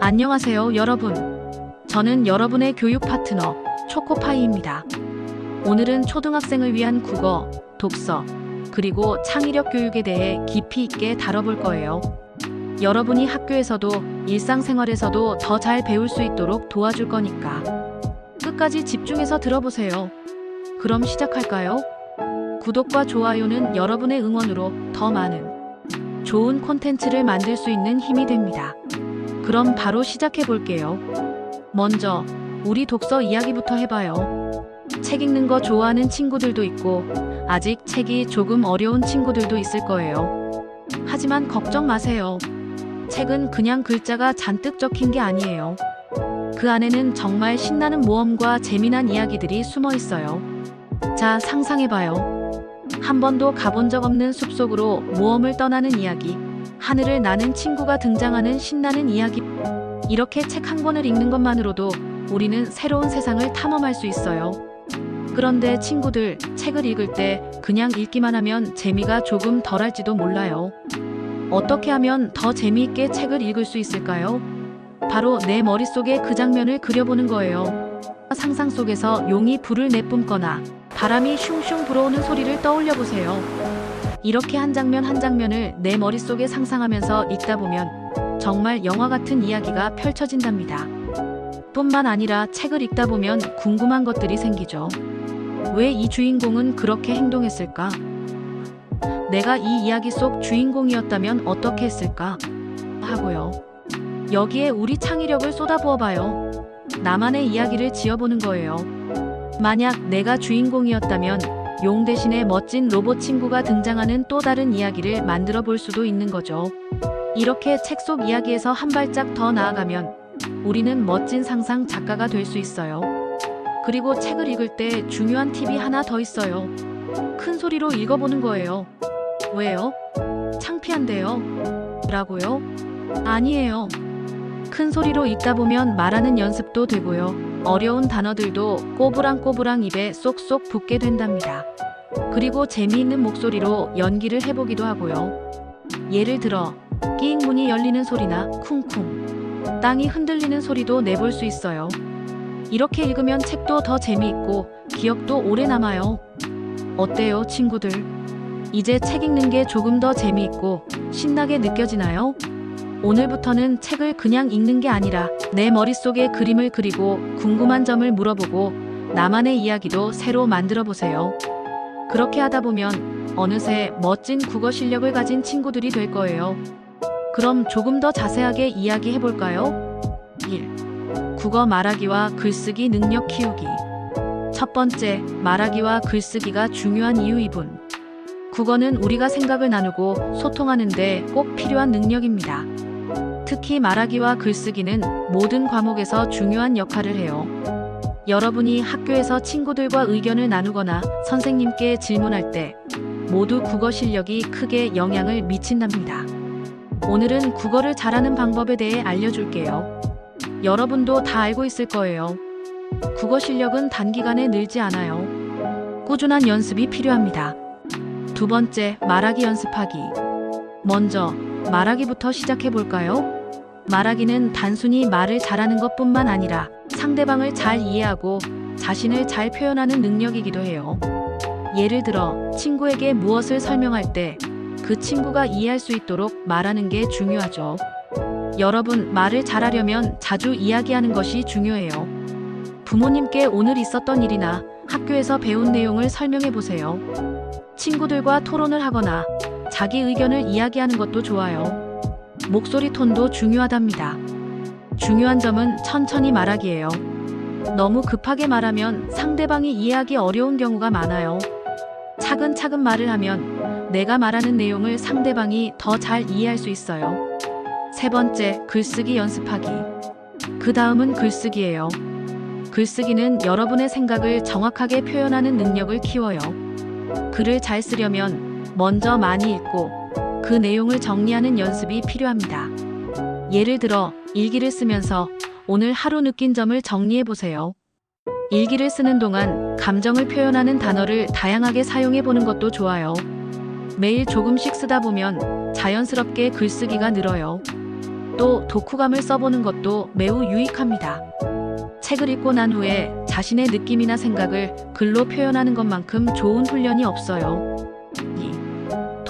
안녕하세요, 여러분. 저는 여러분의 교육 파트너 초코파이입니다. 오늘은 초등학생을 위한 국어, 독서, 그리고 창의력 교육에 대해 깊이 있게 다뤄볼 거예요. 여러분이 학교에서도 일상생활에서도 더 잘 배울 수 있도록 도와줄 거니까 끝까지 집중해서 들어보세요. 그럼 시작할까요? 구독과 좋아요는 여러분의 응원으로 더 많은 좋은 콘텐츠를 만들 수 있는 힘이 됩니다. 그럼 바로 시작해 볼게요. 먼저 우리 독서 이야기부터 해봐요. 책 읽는 거 좋아하는 친구들도 있고 아직 책이 조금 어려운 친구들도 있을 거예요. 하지만 걱정 마세요. 책은 그냥 글자가 잔뜩 적힌 게 아니에요. 그 안에는 정말 신나는 모험과 재미난 이야기들이 숨어 있어요. 자, 상상해봐요. 한 번도 가본 적 없는 숲속으로 모험을 떠나는 이야기. 하늘을 나는 친구가 등장하는 신나는 이야기. 이렇게 책 한 권을 읽는 것만으로도 우리는 새로운 세상을 탐험할 수 있어요. 그런데 친구들, 책을 읽을 때 그냥 읽기만 하면 재미가 조금 덜할지도 몰라요. 어떻게 하면 더 재미있게 책을 읽을 수 있을까요? 바로 내 머릿속에 그 장면을 그려보는 거예요. 상상 속에서 용이 불을 내뿜거나 바람이 슝슝 불어오는 소리를 떠올려 보세요. 이렇게 한 장면 한 장면을 내 머릿속에 상상하면서 읽다 보면 정말 영화 같은 이야기가 펼쳐진답니다. 뿐만 아니라 책을 읽다 보면 궁금한 것들이 생기죠. 왜 이 주인공은 그렇게 행동했을까? 내가 이 이야기 속 주인공이었다면 어떻게 했을까? 하고요. 여기에 우리 창의력을 쏟아부어 봐요. 나만의 이야기를 지어보는 거예요. 만약 내가 주인공이었다면 용 대신에 멋진 로봇 친구가 등장하는 또 다른 이야기를 만들어 볼 수도 있는 거죠. 이렇게 책 속 이야기에서 한 발짝 더 나아가면 우리는 멋진 상상 작가가 될 수 있어요. 그리고 책을 읽을 때 중요한 팁이 하나 더 있어요. 큰 소리로 읽어보는 거예요. 왜요? 창피한데요? 라고요? 아니에요. 큰 소리로 읽다 보면 말하는 연습도 되고요. 어려운 단어들도 꼬부랑꼬부랑 입에 쏙쏙 붙게 된답니다. 그리고 재미있는 목소리로 연기를 해보기도 하고요. 예를 들어, 끼익 문이 열리는 소리나 쿵쿵, 땅이 흔들리는 소리도 내볼 수 있어요. 이렇게 읽으면 책도 더 재미있고 기억도 오래 남아요. 어때요, 친구들? 이제 책 읽는 게 조금 더 재미있고 신나게 느껴지나요? 오늘부터는 책을 그냥 읽는 게 아니라 내 머릿속에 그림을 그리고 궁금한 점을 물어보고 나만의 이야기도 새로 만들어 보세요. 그렇게 하다 보면 어느새 멋진 국어 실력을 가진 친구들이 될 거예요. 그럼 조금 더 자세하게 이야기해 볼까요? 1. 국어 말하기와 글쓰기 능력 키우기. 첫 번째, 말하기와 글쓰기가 중요한 이유 2분. 국어는 우리가 생각을 나누고 소통하는데 꼭 필요한 능력입니다. 특히 말하기와 글쓰기는 모든 과목에서 중요한 역할을 해요. 여러분이 학교에서 친구들과 의견을 나누거나 선생님께 질문할 때 모두 국어 실력이 크게 영향을 미친답니다. 오늘은 국어를 잘하는 방법에 대해 알려줄게요. 여러분도 다 알고 있을 거예요. 국어 실력은 단기간에 늘지 않아요. 꾸준한 연습이 필요합니다. 두 번째, 말하기 연습하기. 먼저, 말하기부터 시작해 볼까요? 말하기는 단순히 말을 잘하는 것 뿐만 아니라 상대방을 잘 이해하고 자신을 잘 표현하는 능력이기도 해요. 예를 들어, 친구에게 무엇을 설명할 때 그 친구가 이해할 수 있도록 말하는 게 중요하죠. 여러분, 말을 잘하려면 자주 이야기하는 것이 중요해요. 부모님께 오늘 있었던 일이나 학교에서 배운 내용을 설명해 보세요. 친구들과 토론을 하거나 자기 의견을 이야기하는 것도 좋아요. 목소리 톤도 중요하답니다. 중요한 점은 천천히 말하기예요. 너무 급하게 말하면 상대방이 이해하기 어려운 경우가 많아요. 차근차근 말을 하면 내가 말하는 내용을 상대방이 더 잘 이해할 수 있어요. 세 번째, 글쓰기 연습하기. 그 다음은 글쓰기예요. 글쓰기는 여러분의 생각을 정확하게 표현하는 능력을 키워요. 글을 잘 쓰려면 먼저 많이 읽고 그 내용을 정리하는 연습이 필요합니다. 예를 들어 일기를 쓰면서 오늘 하루 느낀 점을 정리해 보세요. 일기를 쓰는 동안 감정을 표현하는 단어를 다양하게 사용해 보는 것도 좋아요. 매일 조금씩 쓰다 보면 자연스럽게 글쓰기가 늘어요. 또 독후감을 써보는 것도 매우 유익합니다. 책을 읽고 난 후에 자신의 느낌이나 생각을 글로 표현하는 것만큼 좋은 훈련이 없어요.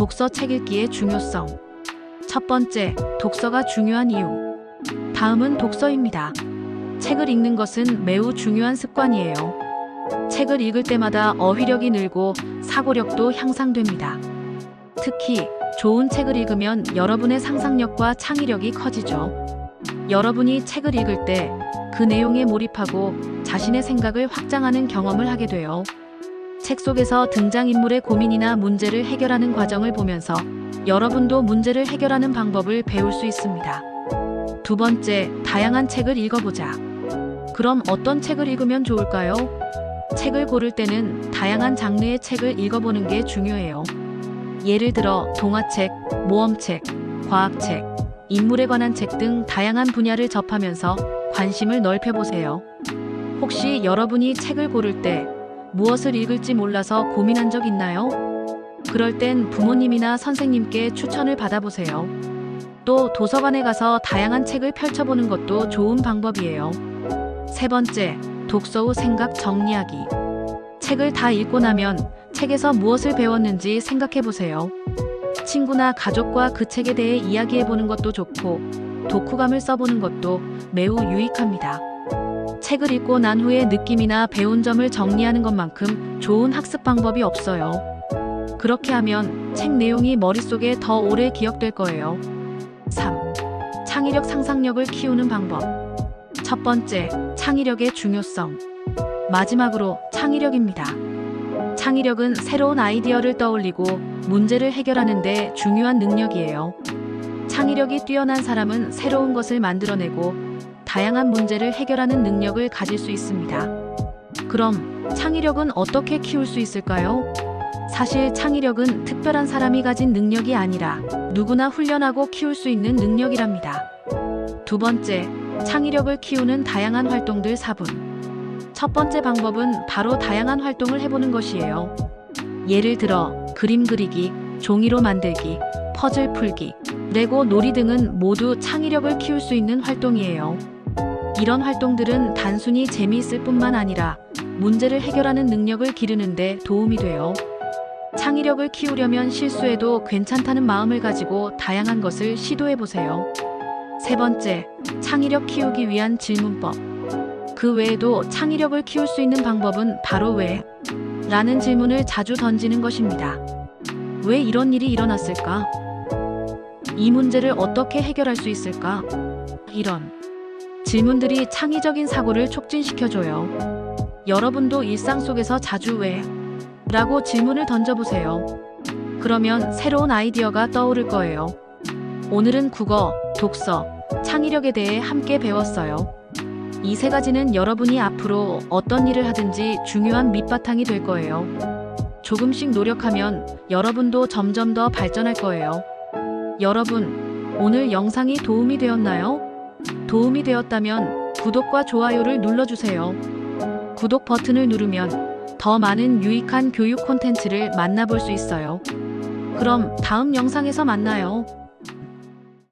2. 독서 책 읽기의 중요성. 첫 번째, 독서가 중요한 이유. 다음은 독서입니다. 책을 읽는 것은 매우 중요한 습관이에요. 책을 읽을 때마다 어휘력이 늘고 사고력도 향상됩니다. 특히 좋은 책을 읽으면 여러분의 상상력과 창의력이 커지죠. 여러분이 책을 읽을 때 그 내용에 몰입하고 자신의 생각을 확장하는 경험을 하게 돼요. 책 속에서 등장인물의 고민이나 문제를 해결하는 과정을 보면서 여러분도 문제를 해결하는 방법을 배울 수 있습니다. 두 번째, 다양한 책을 읽어보자. 그럼 어떤 책을 읽으면 좋을까요? 책을 고를 때는 다양한 장르의 책을 읽어보는 게 중요해요. 예를 들어 동화책, 모험책, 과학책, 인물에 관한 책 등 다양한 분야를 접하면서 관심을 넓혀보세요. 혹시 여러분이 책을 고를 때 무엇을 읽을지 몰라서 고민한 적 있나요? 그럴 땐 부모님이나 선생님께 추천을 받아보세요. 또 도서관에 가서 다양한 책을 펼쳐보는 것도 좋은 방법이에요. 세 번째, 독서 후 생각 정리하기. 책을 다 읽고 나면 책에서 무엇을 배웠는지 생각해 보세요. 친구나 가족과 그 책에 대해 이야기해 보는 것도 좋고, 독후감을 써보는 것도 매우 유익합니다. 책을 읽고 난 후에 느낌이나 배운 점을 정리하는 것만큼 좋은 학습 방법이 없어요. 그렇게 하면 책 내용이 머릿속에 더 오래 기억될 거예요. 3. 창의력 상상력을 키우는 방법. 첫 번째, 창의력의 중요성. 마지막으로 창의력입니다. 창의력은 새로운 아이디어를 떠올리고 문제를 해결하는 데 중요한 능력이에요. 창의력이 뛰어난 사람은 새로운 것을 만들어내고 다양한 문제를 해결하는 능력을 가질 수 있습니다. 그럼 창의력은 어떻게 키울 수 있을까요? 사실 창의력은 특별한 사람이 가진 능력이 아니라 누구나 훈련하고 키울 수 있는 능력이랍니다. 두 번째, 창의력을 키우는 다양한 활동들 4분. 첫 번째 방법은 바로 다양한 활동을 해보는 것이에요. 예를 들어 그림 그리기, 종이로 만들기, 퍼즐 풀기, 레고 놀이 등은 모두 창의력을 키울 수 있는 활동이에요. 이런 활동들은 단순히 재미있을 뿐만 아니라 문제를 해결하는 능력을 기르는데 도움이 돼요. 창의력을 키우려면 실수해도 괜찮다는 마음을 가지고 다양한 것을 시도해 보세요. 세 번째, 창의력 키우기 위한 질문법. 그 외에도 창의력을 키울 수 있는 방법은 바로 왜? 라는 질문을 자주 던지는 것입니다. 왜 이런 일이 일어났을까? 이 문제를 어떻게 해결할 수 있을까? 이런 질문들이 창의적인 사고를 촉진시켜줘요. 여러분도 일상 속에서 자주 왜? 라고 질문을 던져보세요. 그러면 새로운 아이디어가 떠오를 거예요. 오늘은 국어, 독서, 창의력에 대해 함께 배웠어요. 이 세 가지는 여러분이 앞으로 어떤 일을 하든지 중요한 밑바탕이 될 거예요. 조금씩 노력하면 여러분도 점점 더 발전할 거예요. 여러분, 오늘 영상이 도움이 되었나요? 도움이 되었다면 구독과 좋아요를 눌러주세요. 구독 버튼을 누르면 더 많은 유익한 교육 콘텐츠를 만나볼 수 있어요. 그럼 다음 영상에서 만나요.